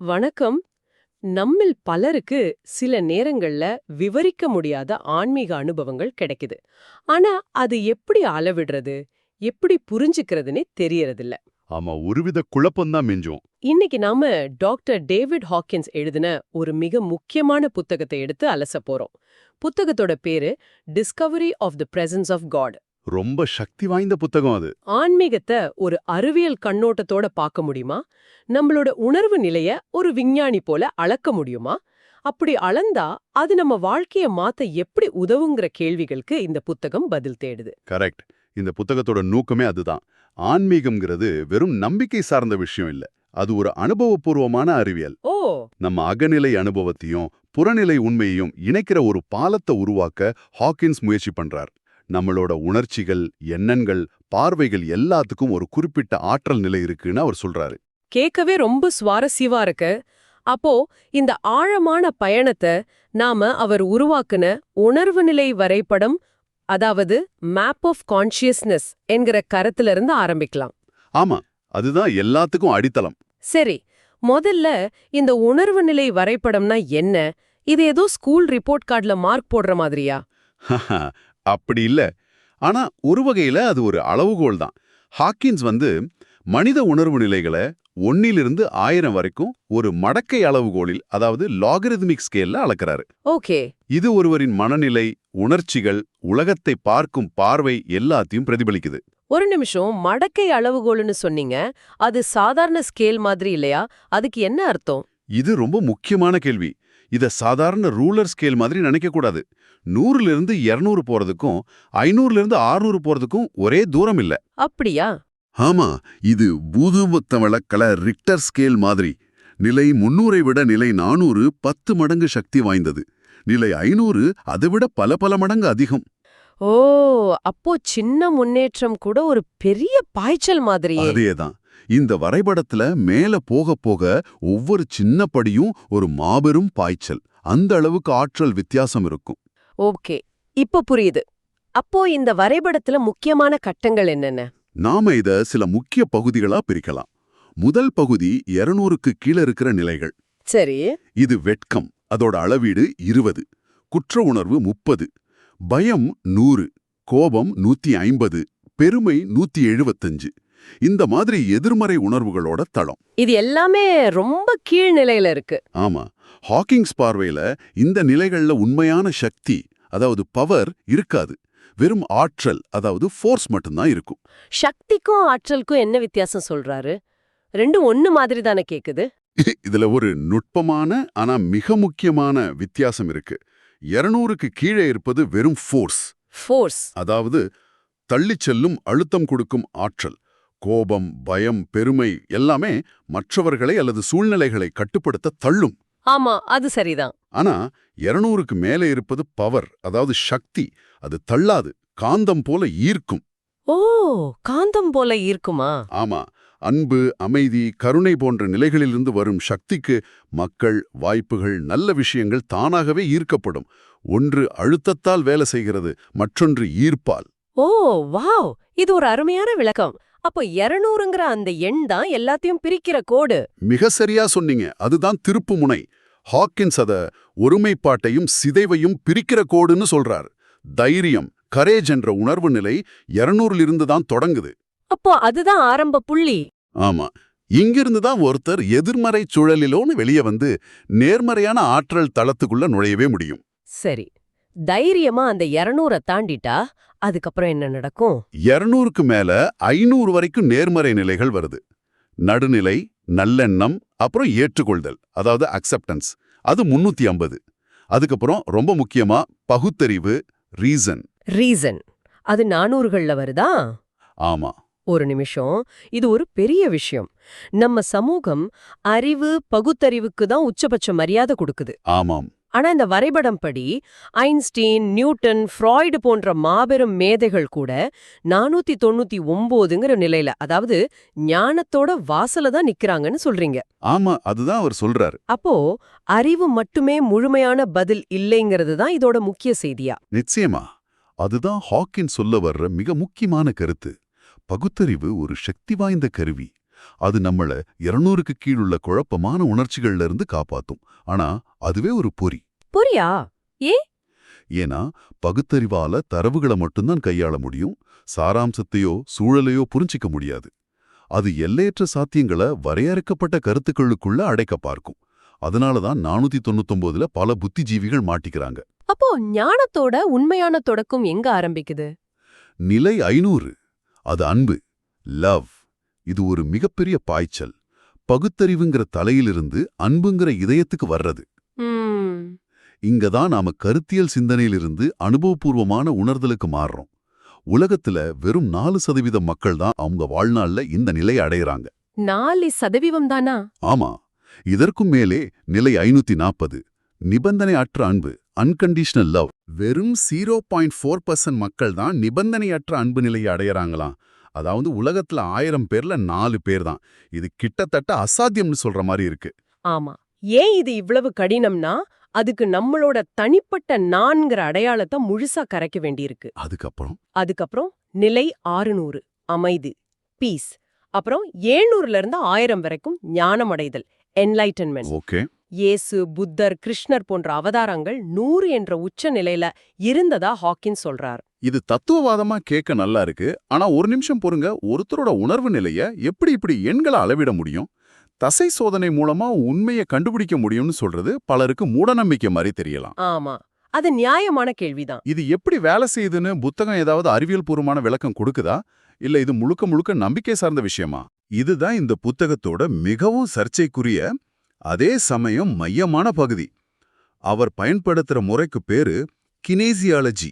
வணக்கம். நம்மில் பலருக்கு சில நேரங்கள்ல விவரிக்க முடியாத ஆன்மீக அனுபவங்கள் கிடைக்குது. ஆனா அது எப்படி அளவிடுறது? எப்படி புரிஞ்சுக்கிறதுனே தெரியறதில்ல. ஆமா ஒருவித குழப்பம்தான் மிஞ்சும். இன்னைக்கு நாம டாக்டர் டேவிட் ஹாக்கின்ஸ் எழுதின ஒரு மிக முக்கியமான புத்தகத்தை எடுத்து அலச போறோம். புத்தகத்தோட பேரு discovery of the presence of God ரொம்ப சக்தி வாய்ந்த புத்தகம் அது. ஆன்மீகத்தை ஒரு அறிவியல் கண்ணோட்டத்தோட பார்க்க முடியுமா? நம்மளோட உணர்வு நிலைய ஒரு விஞ்ஞானி போல அளக்க முடியுமா? அப்படி அளந்தா அது நம்ம வாழ்க்கைய மாத்த எப்படி உதவுங்கிற கேள்விகளுக்கு இந்த புத்தகம் பதில் தேடுது. கரெக்ட். இந்த புத்தகத்தோட நோக்கமே அதுதான். ஆன்மீகம்ங்கிறது வெறும் நம்பிக்கை சார்ந்த விஷயம் இல்ல. அது ஒரு அனுபவபூர்வமான அறிவியல். ஓ! நம்ம அகநிலை அனுபவத்தையும் புறநிலை உண்மையையும் இணைக்கிற ஒரு பாலத்தை உருவாக்க ஹாக்கின்ஸ் முயற்சி பண்றார். நம்மளோட உணர்ச்சிகள் எண்ணங்கள் பார்வைகள் எல்லாத்துக்கும் ஒரு குறிப்பிட்ட ஆற்றல் நிலை இருக்குன்னு அவர் சொல்றாரு. கேட்கவே ரொம்ப சுவாரஸ்யமா இருக்கு. அப்போ இந்த ஆழமான பயணத்தை நாம அவர் உருவாக்குன உணர்வு நிலை வரைபடம் அதாவது மேப் ஆஃப் கான்ஷியஸ்னஸ் என்கிற கருத்துல இருந்து ஆரம்பிக்கலாம். ஆமா அதுதான் எல்லாத்துக்கும் அடித்தளம். சரி முதல்ல இந்த உணர்வு நிலை வரைபடம்னா என்ன? இது ஏதோ ஸ்கூல் ரிப்போர்ட் கார்டுல மார்க் போடுற மாதிரியா? அப்படி இல்ல. ஆனா ஒரு வகையில அது ஒரு அளவுகோல் தான். ஹாக்கின்ஸ் வந்து மனித உணர்வு நிலைகளை ஒன்னிலிருந்து ஆயிரம் வரைக்கும் ஒரு மடக்கை அளவுகோலில் அதாவது லாகரிதமிக் ஸ்கேல்ல அளக்கிறாரு. ஓகே. இது ஒருவரின் மனநிலை உணர்ச்சிகள் உலகத்தை பார்க்கும் பார்வை எல்லாத்தையும் பிரதிபலிக்குது. ஒரு நிமிஷம் மடக்கை அளவுகோல்னு சொன்னீங்க. அது சாதாரண ஸ்கேல் மாதிரி இல்லையா? அதுக்கு என்ன அர்த்தம்? இது ரொம்ப முக்கியமான கேள்வி. இத சாதாரண ரூலர் ஸ்கேல் மாதிரி நினைக்க கூடாது நூறுல இருந்து இருநூறு போறதுக்கும் ஐநூறுல இருந்து ஆறுநூறு போறதுக்கும் ஒரே தூரம் இல்ல. அப்படியா? ஆமா இது பூதுமத்த வழக்கல ரிக்டர் ஸ்கேல் மாதிரி. நிலை முன்னூரை விட நிலை நானூறு பத்து மடங்கு சக்தி வாய்ந்தது. நிலை ஐநூறு அதை விட பல பல மடங்கு அதிகம். ஓ அப்போ சின்ன முன்னேற்றம் கூட ஒரு பெரிய பாய்ச்சல் மாதிரியே. அதேதான். இந்த வரைபடத்துல மேல போக போக ஒவ்வொரு சின்ன படியும் ஒரு மாபெரும் பாய்ச்சல். அந்த அளவுக்கு ஆற்றல் வித்தியாசம் இருக்கும். ஓகே இப்ப புரியுது. அப்போ இந்த வரைபடத்துல முக்கியமான கட்டங்கள் என்னென்ன? நாம இத சில முக்கிய பகுதிகளா பிரிக்கலாம். முதல் பகுதி 200க்கு கீழ இருக்கிற நிலைகள். சரி. இது வெட்கம் அதோட அளவீடு இருபது குற்ற உணர்வு முப்பது பயம் நூறு கோபம் நூத்தி ஐம்பது பெருமை நூத்தி எழுபத்தஞ்சு இந்த மாதிரி எதிர்மறை உணர்வுகளோட தளம். இது எல்லாமே ரொம்ப கீழ்நிலையில இருக்கு. ஆமா. ஹாக்கிங்ஸ் பார்வையில இந்த நிலைகள்ல உண்மையான சக்தி அதாவது பவர் இருக்காது. வெறும் ஆற்றல் அதாவது ஃபோர்ஸ் மட்டும்தான் இருக்கும். சக்திக்கும் ஆற்றலுக்கும் என்ன வித்தியாசம் சொல்றாரு? ரெண்டும் ஒண்ணு மாதிரி தானே கேக்குது. இதுல ஒரு நுட்பமான ஆனா மிக முக்கியமான வித்தியாசம் இருக்கு. 200க்கு கீழே இருப்பது வெறும் ஃபோர்ஸ். ஃபோர்ஸ். அதாவது தள்ளிச் செல்லும் அழுத்தம் கொடுக்கும் ஆற்றல். கோபம் பயம் பெருமை எல்லாமே மற்றவர்களை அல்லது சூழ்நிலைகளை கட்டுப்படுத்த தள்ளும். ஆமா அது சரிதான். ஆனா 200க்கு மேலே இருப்பது பவர் அதாவது சக்தி. அது தள்ளாது காந்தம் போல ஈர்க்கும். ஓ காந்தம் போல இருக்குமா ஆமா அன்பு அமைதி கருணை போன்ற நிலைகளிலிருந்து வரும் சக்திக்கு மக்கள் வாய்ப்புகள் நல்ல விஷயங்கள் தானாகவே ஈர்க்கப்படும். ஒன்று அழுத்தத்தால் வேலை செய்கிறது மற்றொன்று ஈர்ப்பால். ஓ வாவ்! இது ஒரு அருமையான விளக்கம். அப்போ 200ங்கிற அந்த எண் தான் எல்லாத்தையும் பிரிக்கிற கோடு. மிக சரியா சொன்னீங்க. அதுதான் திருப்பு முனை. ஹாக்கின்ஸ் அத ஒருமைப்பாட்டையும் சிதைவையும் பிரிக்கிற கோடுன்னு சொல்றார். தைரியம் கரேஜ் என்ற உணர்வு நிலை 200 இருந்து தான் தொடங்குது. அப்போ அதுதான் ஆரம்ப புள்ளி. ஆமா. இங்கிருந்து தான் ஒருத்தர் எதிர்மறை சுழலிலோன்னு வெளியே வந்து நேர்மறையான ஆற்றல் தளத்துக்குள்ள நுழையவே முடியும். சரி. தைரியமா அந்த 200 தாண்டிட்டா? அதுக்கப்புறம் என்ன நடக்கும்? 200க்கு மேல ஐநூறு வரைக்கும் நேர்மறை நிலைகள் வருது. நடுநிலை நல்லெண்ணம் அப்புறம் ஏற்றுக்கொள்தல் அதாவது அக்செப்டன்ஸ் அது முன்னூத்தி ஐம்பது. அதுக்கப்புறம் ரொம்ப முக்கியமா பகுத்தறிவு ரீசன் ரீசன் அது நானூறுகள்ல வருதா? ஆமா. ஒரு நிமிஷம். இது ஒரு பெரிய விஷயம். நம்ம சமூகம் அறிவு பகுத்தறிவுக்கு தான் உச்சபட்ச மரியாதை கொடுக்குது. ஆமாம். ஆனா இந்த வரைபடம் படி ஐன்ஸ்டீன் நியூட்டன் ஃப்ராய்டு போன்ற மாபெரும் மேதைகள் கூட நானூத்தி தொண்ணூத்தி ஒன்பதுங்கிற நிலையில அதாவது ஞானத்தோட வாசல தான் நிக்கிறாங்கன்னு சொல்றீங்க. ஆமா அதுதான் அவர் சொல்றாரு. அப்போ அறிவு மட்டுமே முழுமையான பதில் இல்லைங்கிறது தான் இதோட முக்கிய செய்தியா? நிச்சயமா. அதுதான் ஹாக்கின் சொல்ல வர்ற மிக முக்கியமான கருத்து. பகுத்தறிவு ஒரு சக்தி வாய்ந்த கருவி. அது நம்மள இருநூறுக்கு கீழுள்ள குழப்பமான உணர்ச்சிகள்ல இருந்து காப்பாத்தும். ஆனா அதுவே ஒரு பொறி. புரியா ஏன்னா பகுத்தறிவால தரவுகளை மட்டும்தான் கையாள முடியும். சாராம்சத்தையோ சூழலையோ புரிஞ்சிக்க முடியாது. அது எல்லையற்ற சாத்தியங்களை வரையறுக்கப்பட்ட கருத்துக்களுக்குள்ள அடைக்க பார்க்கும். அதனால தான் நானூத்தி தொண்ணூத்தொன்பதுல பல புத்திஜீவிகள் மாட்டிக்கிறாங்க. அப்போ ஞானத்தோட உண்மையான தொடக்கம் எங்க ஆரம்பிக்குது? நிலை ஐநூறு. அது அன்பு லவ். இது ஒரு மிகப்பெரிய பாய்ச்சல். பகுத்தறிவுங்கிற தலையிலிருந்து அன்புங்கிற இதயத்துக்கு வர்றது. ம். இங்க தான் நாம கருத்தியல் சிந்தனையிலிருந்து அனுபவபூர்வமான உணர்தலுக்கு மாறுறோம். உலகத்துல வெறும் நாலு சதவீத மக்கள் தான் அவங்க வாழ்நாள்ல இந்த நிலையை அடையறாங்க. நாலு சதவீதம் தானா? ஆமா. இதற்கும் மேலே நிலை ஐநூத்தி நாற்பது நிபந்தனை அற்ற அன்பு அன்கண்டிஷனல் லவ் வெறும் ஜீரோ பாயிண்ட் ஃபோர் பர்சன்ட் மக்கள் தான் நிபந்தனையற்ற அன்பு நிலையை அடையறாங்களாம். அதாவது உலகத்துல ஆயிரம் பேர்ல நாலு பேர் தான் இது கிட்டத்தட்ட அசாத்தியம்னு சொல்ற மாதிரி இருக்கு. ஆமா. ஏன் இது இவ்வளவு கடினம்னா அதுக்கு நம்மளோட தனிப்பட்ட நான்கிற அடையாளத்தை முழுசா கரைக்க வேண்டியிருக்கு. அதுக்கப்புறம்? அதுக்கப்புறம் நிலை ஆறுநூறு அமைதி பீஸ் அப்புறம் ஏழ்நூறுல இருந்து ஆயிரம் வரைக்கும் ஞானம் அடைதல் என்லைட்டன்மெண்ட் ஓகே. இயேசு புத்தர் கிருஷ்ணர் போன்ற அவதாரங்கள் நூறு என்ற உச்ச நிலையில இருந்ததா ஹாக்கின் சொல்றார். இது தத்துவவாதமா கேட்க நல்லா இருக்கு. ஆனா ஒரு நிமிஷம் பொறுங்க. ஒருத்தரோட உணர்வு நிலைய எப்படி இப்படி எண்களை அளவிட முடியும்? தசை சோதனை மூலமா உண்மையை கண்டுபிடிக்க முடியும்னு சொல்றது பலருக்கு மூடநம்பிக்கை மாதிரி தெரியலாம். ஆமா. அது நியாயமான கேள்விதான். இது எப்படி வேலை செய்யுதுன்னு புத்தகம் ஏதாவது அறிவியல் பூர்வமான விளக்கம் கொடுக்குதா? இல்ல இது முழுக்க முழுக்க நம்பிக்கை சார்ந்த விஷயமா? இதுதான் இந்த புத்தகத்தோட மிகவும் சர்ச்சைக்குரிய அதே சமயம் மையமான பகுதி. அவர் பயன்படுத்துற முறைக்கு பேரு கினேசியாலஜி.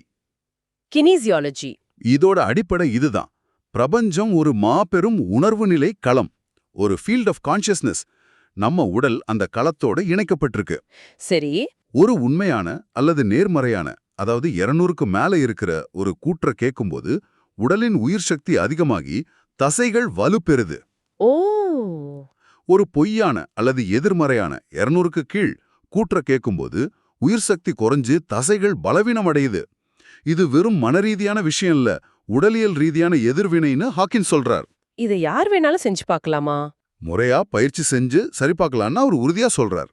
கினீசியாலஜி இதோட அடிப்படை இதுதான். பிரபஞ்சம் ஒரு மாபெரும் உணர்வு நிலை களம். ஒரு ஃபீல்ட் ஆஃப் கான்ஷியஸ்னஸ் நம்ம உடல் அந்த களத்தோட இணைக்கப்பட்டிருக்கு. சரி. ஒரு உண்மையான அல்லது நேர்மறையான அதாவது 200க்கு மேல இருக்கிற ஒரு கூற்ற கேட்கும்போது உடலின் உயிர் சக்தி அதிகமாகி தசைகள் வலுப்பெறுது ஓ! ஒரு பொய்யான அல்லது எதிர்மறையான 200க்கு கீழ் கூற்ற கேட்கும்போது உயிர் சக்தி குறைஞ்சு தசைகள் பலவீனமடையுது. இது வெறும் மனரீதியான விஷயம் இல்ல. உடலியல் ரீதியான எதிர்வினைன்னு ஹாக்கின் சொல்றார். இதை யார் வேணாலும் செஞ்சு பார்க்கலாமா? முறையா பயிற்சி செஞ்சு சரிபார்க்கலான்னு அவர் உறுதியா சொல்றார்.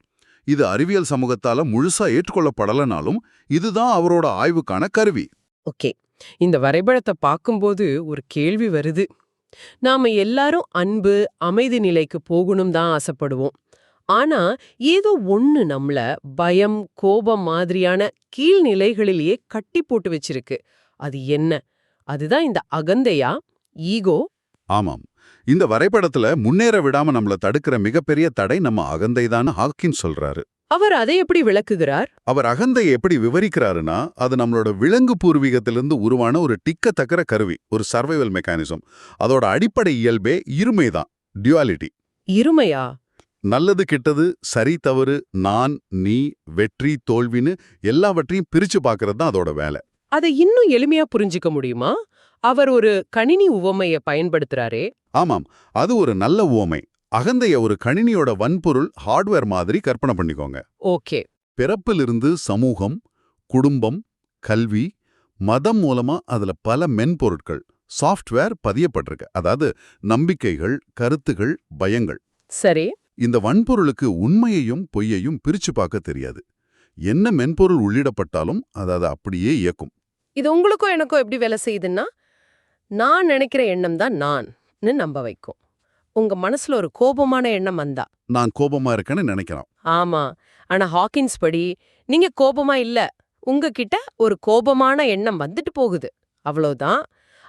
இது அறிவியல் சமூகத்தால முழுசா ஏற்றுக்கொள்ளப்படலனாலும் இதுதான் அவரோட ஆய்வுக்கான கருவி. ஓகே. இந்த வரைபடத்தை பார்க்கும்போது ஒரு கேள்வி வருது. நாம எல்லாரும் அன்பு அமைதி நிலைக்கு போகணும் தான் ஆசைப்படுவோம். ஆனா ஏதோ ஒண்ணு நம்மள பயம் கோபம் மாதிரியான கீழ்நிலைகளிலேயே கட்டி போட்டு வச்சிருக்கு. அது என்ன? அதுதான் இந்த அகந்தையா? ஈகோ? ஆமாம். இந்த வரைபடத்துல முன்னேற விடாம நம்மள தடுக்கிற மிகப்பெரிய தடை நம்ம அகந்தைதான் ஹாக்கின் சொல்றாரு. அவர் அதை எப்படி விளக்குகிறார்? அவர் அகந்தையை எப்படி விவரிக்கிறாருன்னா அது நம்மளோட விலங்கு பூர்வீகத்திலிருந்து உருவான ஒரு டிக்கத்தக்கற கருவி ஒரு சர்வைவல் மெக்கானிசம் அதோட அடிப்படை இயல்பே இருமைதான் டியூவாலிட்டி இருமையா? நல்லது கெட்டது சரி தவறு நான் நீ வெற்றி தோல்வின்னு எல்லாவற்றையும் பிரிச்சு பார்க்கறது தான் அதோட வேலை. அதை இன்னும் எளிமையா புரிஞ்சுக்க முடியுமா? அவர் ஒரு கணினி உவமைய பயன்படுத்துறாரே. ஆமாம். அது ஒரு நல்ல உவமை. அகந்தைய ஒரு கணினியோட வன்பொருள் ஹார்ட்வேர் மாதிரி கற்பனை பண்ணிக்கோங்க. ஓகே. பிறப்பிலிருந்து சமூகம் குடும்பம் கல்வி மதம் மூலமா அதுல பல மென்பொருட்கள் சாஃப்ட்வேர் பதியப்பட்டிருக்கு. அதாவது நம்பிக்கைகள் கருத்துகள் பயங்கள். சரி. இந்த வன்பொருளுக்கு உண்மையையும் பொய்யையும் பிரிச்சு பார்க்க தெரியாது. என்ன மென்பொருள் உள்ளிடப்பட்டாலும் அது அதை அப்படியே இயக்கும். இது உங்களுக்கும் எனக்கும் எப்படி வேலை செய்யுதுன்னா நான் நினைக்கிற எண்ணம் தான் நான்னு நம்ப வைக்கும். உங்க மனசுல ஒரு கோபமான எண்ணம் வந்தா. நான் கோபமா இருக்கேன்னு நினைக்கிறான் ஆமா. ஆனா ஹாக்கின்ஸ் படி நீங்க கோபமா இல்ல உங்ககிட்ட ஒரு கோபமான எண்ணம் வந்துட்டு போகுது. அவ்வளவுதான்.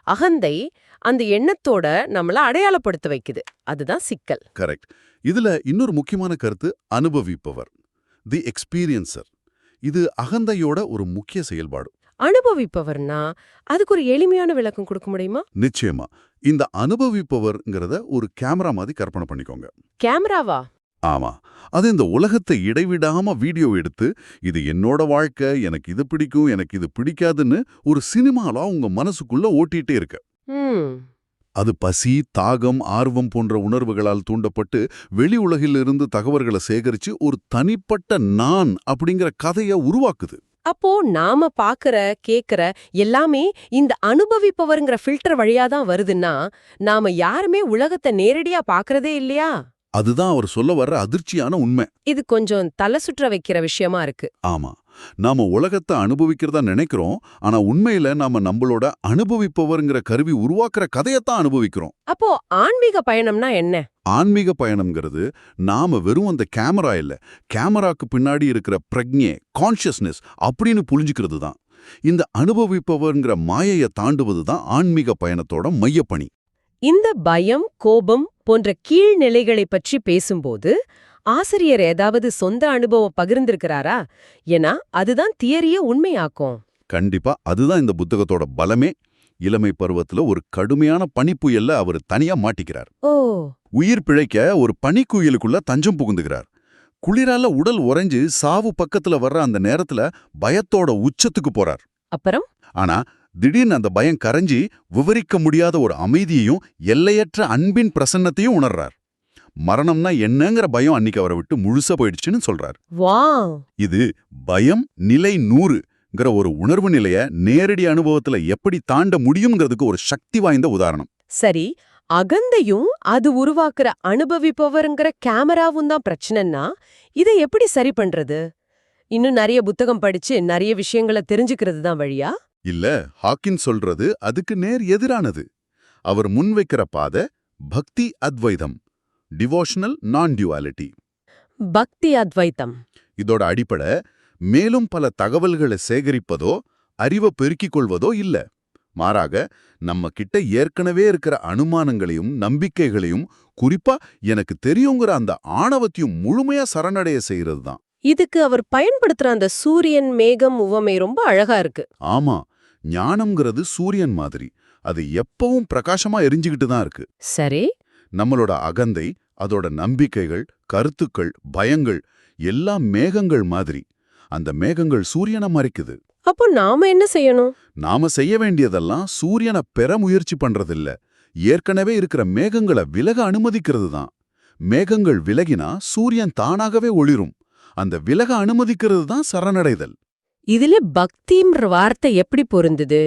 அகந்தை அந்த எண்ணத்தோட நம்மள அடையாளப்படுத்த வைக்குது. அதுதான் சிக்கல். கரெக்ட். இதுல இன்னொரு முக்கியமான கருத்து அனுபவிப்பவர் தி எக்ஸ்பீரியன்சர் இது அகந்தையோட ஒரு முக்கிய செயல்பாடு. அனுபவிப்பவர்னா அதுக்கு ஒரு எளிமையான விளக்கம் கொடுக்க முடியுமா? நிச்சயமா. இந்த அனுபவிப்பவர்ங்கிறத ஒரு கேமரா மாதிரி கற்பனை பண்ணிக்கோங்க. கேமராவா? ஆமா. அது இந்த உலகத்தை இடைவிடாம வீடியோ எடுத்து இது என்னோட வாழ்க்கை எனக்கு இது பிடிக்கும் எனக்கு இது பிடிக்காதுன்னு ஒரு சினிமாலா உங்க மனசுக்குள்ள ஓட்டிட்டே இருக்கு. அது பசி தாகம் ஆர்வம் போன்ற உணர்வுகளால் தூண்டப்பட்டு வெளி உலகிலிருந்து தகவல்களை சேகரிச்சு ஒரு தனிப்பட்ட நான் அப்படிங்கிற கதையை உருவாக்குது. அப்போ நாம பாக்குற கேக்குற எல்லாமே இந்த அனுபவிப்பவர்ங்கிற ஃபில்டர் வழியா தான் வருதுன்னா நாம யாருமே உலகத்தை நேரடியா பாக்குறதே இல்லையா? அதுதான் அவர் சொல்ல வர்ற அதிர்ச்சியான உண்மை. இது கொஞ்சம் தலை சுற்ற வைக்கிற விஷயமா இருக்கு. ஆமா. நாம உலகத்தை அனுபவிக்கிறதா நினைக்கிறோம் ஆனா உண்மையில நாம நம்மளோட அனுபவிப்பவர்ங்கிற கருவி உருவாக்குற கதையத்தான் அனுபவிக்கிறோம். அப்போ ஆன்மீக பயணம்னா என்ன? ஆன்மீக பயணம்ங்கிறது நாம வெறும் அந்த கேமரா இல்ல கேமராக்கு பின்னாடி இருக்கிற பிரக்ஞே கான்ஷியஸ்னஸ் அப்படின்னு புரிஞ்சுக்கிறது தான். இந்த அனுபவிப்பவர்ங்கிற மாயையை தாண்டுவது தான் ஆன்மீக பயணத்தோட மையப்பணி. இந்த பயம் கோபம் போன்ற கீழ்நிலைகளை பற்றி பேசும்போது ஆசிரியர் ஏதாவது சொந்த அனுபவம் பகிர்ந்திருக்கிறாரா? ஏன்னா அதுதான் தியரிய உண்மையாக்கும். கண்டிப்பா அதுதான் இந்த புத்தகத்தோட பலமே. இளமை பருவத்துல ஒரு கடுமையான பனிப்புயல்ல அவர் தனியா மாட்டிக்கிறார். ஓ. உயிர் பிழைக்க ஒரு பனிக்குயிலுக்குள்ள தஞ்சம் புகுந்துகிறார். குளிரால உடல் உறைஞ்சு சாவு பக்கத்துல வர்ற அந்த நேரத்துல பயத்தோட உச்சத்துக்கு போறார். அப்புறம்? ஆனா திடீர்னு அந்த பயம் கரைஞ்சி விவரிக்க முடியாத ஒரு அமைதியையும் எல்லையற்ற அன்பின் பிரசன்னத்தையும் உணர்றார். மரணம்னா என்னங்கிற பயம் அன்னைக்கு அவரை விட்டு முழுசா போயிடுச்சுன்னு சொல்றார். வா இது பயம் நிலை நூறுங்கிற ஒரு உணர்வு நிலைய நேரடி அனுபவத்துல எப்படி தாண்ட முடியுங்கிறதுக்கு ஒரு சக்தி வாய்ந்த உதாரணம். சரி அகந்தையும் அது உருவாக்குற அனுபவிப்பவர்ங்கிற கேமராவும் தான் பிரச்சனைன்னா இதை எப்படி சரி பண்றது? இன்னும் நிறைய புத்தகம் படிச்சு நிறைய விஷயங்களை தெரிஞ்சுக்கிறது தான் வழியா? இல்ல ஹாக்கின் சொல்றது அதுக்கு நேர் எதிரானது. அவர் முன்வைக்கிற பாதை பக்தி அத்வைதம். டிவோஷனல் நான் டியூவாலிட்டி பக்தி அத்வைத்தம். இதோட அடிப்படை மேலும் பல தகவல்களை சேகரிப்பதோ அறிவை பெருக்கிக் கொள்வதோ இல்ல. மாறாக நம்ம கிட்ட ஏற்கனவே இருக்கிற அனுமானங்களையும் நம்பிக்கைகளையும் குறிப்பா எனக்கு தெரியுங்கிற அந்த ஆணவத்தையும் முழுமையா சரணடைய செய்யறது தான் இதுக்கு அவர் பயன்படுத்துற அந்த சூரியன் மேகம் உவமை ரொம்ப அழகா இருக்கு. ஆமா ஞானம்ங்கிறது சூரியன் மாதிரி. அது எப்பவும் பிரகாசமா எரிஞ்சுக்கிட்டு தான் இருக்கு. சரி. நம்மளோட அகந்தை அதோட நம்பிக்கைகள் கருத்துக்கள் பயங்கள் எல்லாம் மேகங்கள் மாதிரி. அந்த மேகங்கள் சூரியனை மறைக்குது. அப்போ நாம என்ன செய்யணும்? நாம செய்ய வேண்டியதெல்லாம் சூரியனை பெற முயற்சி பண்றதில்ல. ஏற்கனவே இருக்கிற மேகங்களை விலக அனுமதிக்கிறது தான். மேகங்கள் விலகினா சூரியன் தானாகவே ஒளிரும். அந்த விலக அனுமதிக்கிறது தான் சரணடைதல். இதுல பக்தின்ற வார்த்தை எப்படி பொருந்துது?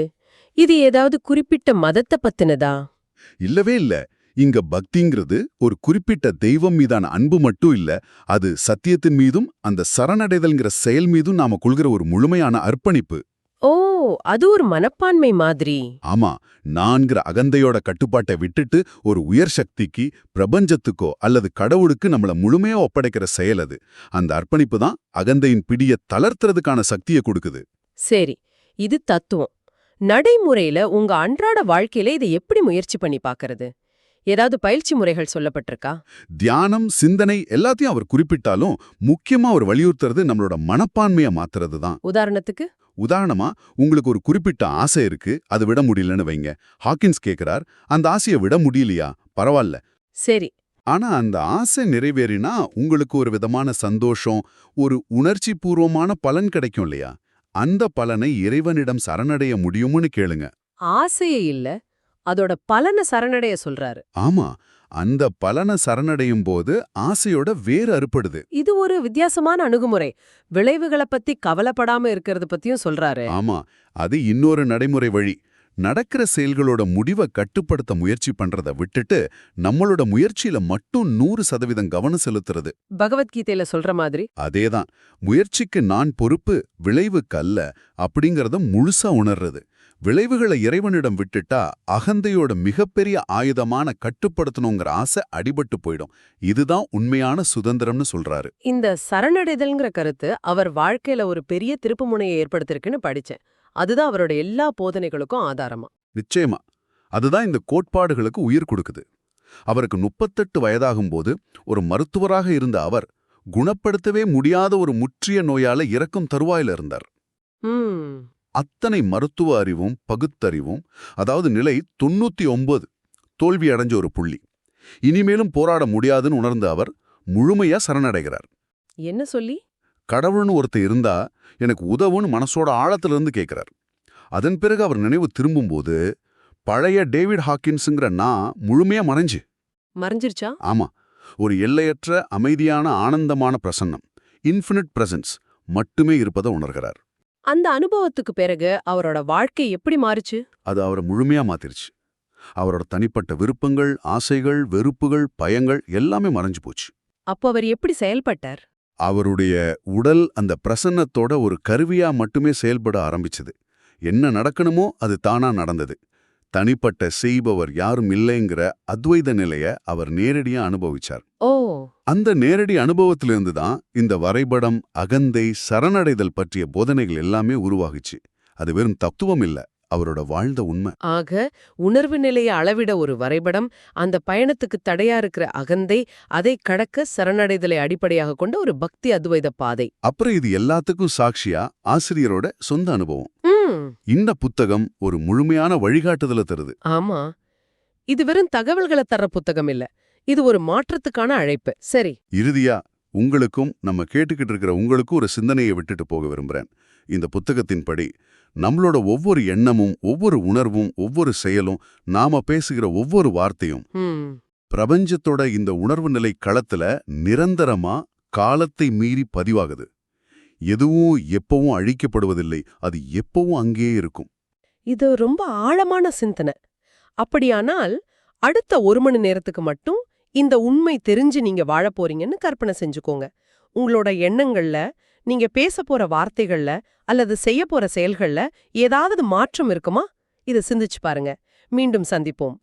இது ஏதாவது குறிப்பிட்ட மதத்தை பத்தினதா? இல்லவே இல்ல. இங்க பக்திங்கிறது ஒரு குறிப்பிட்ட தெய்வம் மீதான அன்பு மட்டும் இல்ல அது சத்தியத்தின் மீதும் அந்த சரணடைதல்ங்கிற செயல் மீதும் நாம கொள்கிற ஒரு முழுமையான அர்ப்பணிப்பு. ஓ அது ஒரு மனப்பான்மை மாதிரி. ஆமா நான்கிற அகந்தையோட கட்டுப்பாட்டை விட்டுட்டு ஒரு உயர் சக்திக்கு பிரபஞ்சத்துக்கோ அல்லது கடவுளுக்கு நம்மள முழுமையா ஒப்படைக்கிற செயல் அது. அந்த அர்ப்பணிப்பு தான் அகந்தையின் பிடிய தளர்த்துறதுக்கான சக்தியை கொடுக்குது. சரி இது தத்துவம். நடைமுறையில உங்க அன்றாட வாழ்க்கையில இதை எப்படி முயற்சி பண்ணி பாக்குறது? ஏதாவது பயிற்சி முறைகள் சொல்லப்பட்டிருக்கா? தியானம் சிந்தனை எல்லாத்தையும் அவர் குறிப்பிட்டாலும் முக்கியமா அவர் வலியுறுத்துறது நம்மளோட மனப்பான்மையை மாத்துறது தான் உதாரணத்துக்கு? உதாரணமா உங்களுக்கு ஒரு குறிப்பிட்ட ஆசை இருக்கு அது விட முடியலன்னு வைங்க. ஹாக்கின்ஸ் கேக்குறார் அந்த ஆசையை விட முடியலையா? பரவாயில்ல. சரி. ஆனா அந்த ஆசை நிறைவேறினா உங்களுக்கு ஒரு விதமான சந்தோஷம் ஒரு உணர்ச்சி பூர்வமான பலன் கிடைக்கும் இல்லையா? அந்த பலனை இறைவனிடம் சரணடைய முடியும்னு கேளுங்க. ஆசையே இல்ல. அதோட பலனை சரணடைய சொல்றாரு. ஆமா அந்த பலனை சரணடையும் போது ஆசையோட வேறு அறுப்படுது இது ஒரு வித்தியாசமான அணுகுமுறை. விளைவுகளை பத்தி கவலைப்படாம இருக்கிறது பத்தியும் சொல்றாரு. ஆமா அது இன்னொரு நடைமுறை வழி. நடக்கிற செயல்களோட முடிவை கட்டுப்படுத்த முயற்சி பண்றத விட்டுட்டு நம்மளோட முயற்சியில மட்டும் நூறு சதவீதம் கவனம் செலுத்துறது. பகவத்கீதையில சொல்ற மாதிரி. அதேதான். முயற்சிக்கு நான் பொறுப்பு விளைவுக்கு அல்ல அப்படிங்கறத முழுசா உணர்றது. விளைவுகளை இறைவனிடம் விட்டுட்டா அகந்தையோட மிகப்பெரிய ஆயுதமான கட்டுப்படுத்தணுங்கிற ஆசை அடிபட்டு போயிடும். இதுதான் உண்மையான சுதந்திரம்னு சொல்றாரு. இந்த சரணடைதல்ங்கிற கருத்து அவர் வாழ்க்கையில ஒரு பெரிய திருப்புமுனையை ஏற்படுத்திருக்குன்னு படிச்சேன். அதுதான் அவரோட எல்லா போதனைகளுக்கும் ஆதாரமா. நிச்சயமா. அதுதான் இந்த கோட்பாடுகளுக்கு உயிர் கொடுக்குது. அவருக்கு முப்பத்தெட்டு வயதாகும்போது ஒரு மருத்துவராக இருந்த அவர் குணப்படுத்தவே முடியாத ஒரு முற்றிய நோயால இறக்கும் தருவாயில இருந்தார். ம். அத்தனை மருத்துவ அறிவும் பகுத்தறிவும் அதாவது நிலை தொண்ணூத்தி ஒன்பது தோல்வி அடைஞ்ச ஒரு புள்ளி. இனிமேலும் போராட முடியாதுன்னு உணர்ந்த அவர் முழுமையா சரணடைகிறார். என்ன சொல்லி? கடவுள்னு ஒருத்தர் இருந்தா எனக்கு உதவுன்னு மனசோட ஆழத்திலிருந்து கேட்கிறார் அதன் பிறகு அவர் நினைவு திரும்பும்போது பழைய டேவிட் ஹாக்கின்ஸுங்கிற நான் முழுமையா மறைஞ்சு. மறைஞ்சிருச்சா? ஆமா. ஒரு எல்லையற்ற அமைதியான ஆனந்தமான பிரசன்னம். இன்ஃபினிட் பிரசன்ஸ் மட்டுமே இருப்பதை உணர்கிறார். அந்த அனுபவத்துக்கு பிறகு அவரோட வாழ்க்கை எப்படி மாறுச்சு? அது அவரை முழுமையா மாத்திருச்சு. அவரோட தனிப்பட்ட விருப்பங்கள் ஆசைகள் வெறுப்புகள் பயங்கள் எல்லாமே மறைஞ்சு போச்சு. அப்போ அவர் எப்படி செயல்பட்டார்? அவருடைய உடல் அந்த பிரசன்னத்தோட ஒரு கருவியா மட்டுமே செயல்பட ஆரம்பிச்சது. என்ன நடக்கணுமோ அது தானா நடந்தது. தனிப்பட்ட செய்பவர் யாரும் இல்லைங்கிற அத்வைத நிலைய அவர் நேரடியா அனுபவிச்சார். ஓ. அந்த நேரடி அனுபவத்திலிருந்து தான் இந்த வரைபடம் அகந்தை சரணடைதல் பற்றிய போதனைகள் எல்லாமே உருவாகுச்சு. அது வெறும் தத்துவம் இல்ல அவரோட வாழ்ந்த உண்மை. ஆக உணர்வு நிலையை அளவிட ஒரு வரைபடம் அந்த பயணத்துக்கு தடையா இருக்கிற அகந்தை அதை கடக்க சரணடைதலை அடிப்படையாக கொண்ட ஒரு பக்தி அத்வைத பாதை. அப்புறம் இது எல்லாத்துக்கும் சாட்சியா ஆசிரியரோட சொந்த அனுபவம். இந்த புத்தகம் ஒரு முழுமையான வழிகாட்டுதல தருது. ஆமா. இது வெறும் தகவல்களை தர்ற புத்தகம் இல்ல. இது ஒரு மாற்றத்துக்கான அழைப்பு. சரி. இறுதியா உங்களுக்கும் நம்ம கேட்டுக்கிட்டு இருக்கிற உங்களுக்கும் ஒரு சிந்தனையை விட்டுட்டு போக விரும்புறேன். இந்த புத்தகத்தின்படி நம்மளோட ஒவ்வொரு எண்ணமும் ஒவ்வொரு உணர்வும் ஒவ்வொரு செயலும் நாம பேசுகிற ஒவ்வொரு வார்த்தையும் பிரபஞ்சத்தோட இந்த உணர்வு நிலை களத்துல நிரந்தரமா காலத்தை மீறி பதிவாகுது. எதுவும் எப்பவும் அழிக்கப்படுவதில்லை. அது எப்பவும் அங்கேயே இருக்கும். இது ரொம்ப ஆழமான சிந்தனை. அப்படியானால் அடுத்த ஒரு மணி நேரத்துக்கு மட்டும் இந்த உண்மை தெரிஞ்சு நீங்க வாழ போறீங்கன்னு கற்பனை செஞ்சுக்கோங்க. உங்களோட எண்ணங்கள்ல நீங்க பேச போற வார்த்தைகள்ல அல்லது செய்ய போற செயல்கள்ல ஏதாவது மாற்றம் இருக்குமா? இத சிந்திச்சு பாருங்க. மீண்டும் சந்திப்போம்.